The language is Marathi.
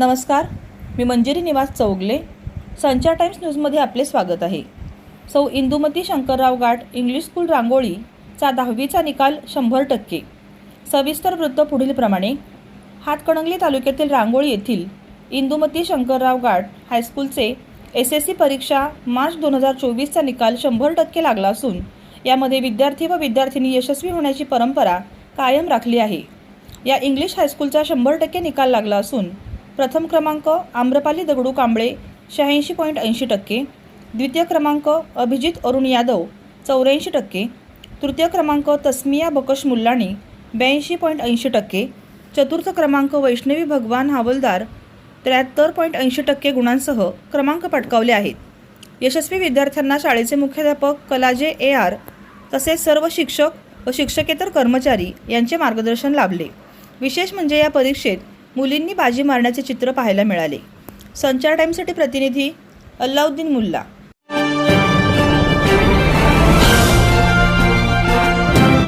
नमस्कार मी मंजिरी निवास चौगले संचार टाइम्स न्यूजमध्ये आपले स्वागत आहे. सौ इंदुमती शंकरराव गाठ इंग्लिश स्कूल रांगोळीचा दहावीचा निकाल शंभर टक्के. सविस्तर वृत्त पुढीलप्रमाणे हातकणंगले तालुक्यातील रांगोळी येथील इंदुमती शंकरराव गाठ हायस्कूलचे एस एस सी परीक्षा मार्च दोन हजार चोवीसचा निकाल शंभर टक्के लागला असून यामध्ये विद्यार्थी व विद्यार्थिनी यशस्वी होण्याची परंपरा कायम राखली आहे. या इंग्लिश हायस्कूलचा शंभर टक्के निकाल लागला असून प्रथम क्रमांक आम्रपाली दगडू कांबळे शहाऐंशी पॉईंट ऐंशी टक्के. द्वितीय क्रमांक अभिजित अरुण यादव चौऱ्याऐंशी टक्के. तृतीय क्रमांक तस्मिया बकश मुल्लाणी ब्याऐंशी पॉईंट ऐंशी टक्के. चतुर्थ क्रमांक वैष्णवी भगवान हावलदार त्र्याहत्तर पॉईंट ऐंशी टक्के गुणांसह क्रमांक पटकावले आहेत. यशस्वी विद्यार्थ्यांना शाळेचे मुख्याध्यापक कलाजे ए आर तसेच सर्व शिक्षक व शिक्षकेतर कर्मचारी यांचे मार्गदर्शन लाभले. विशेष म्हणजे या परीक्षेत मुलींनी बाजी मारण्याचे चित्र पाहायला मिळाले. संचार टाईमसाठी प्रतिनिधी अल्लाउद्दीन मुल्ला.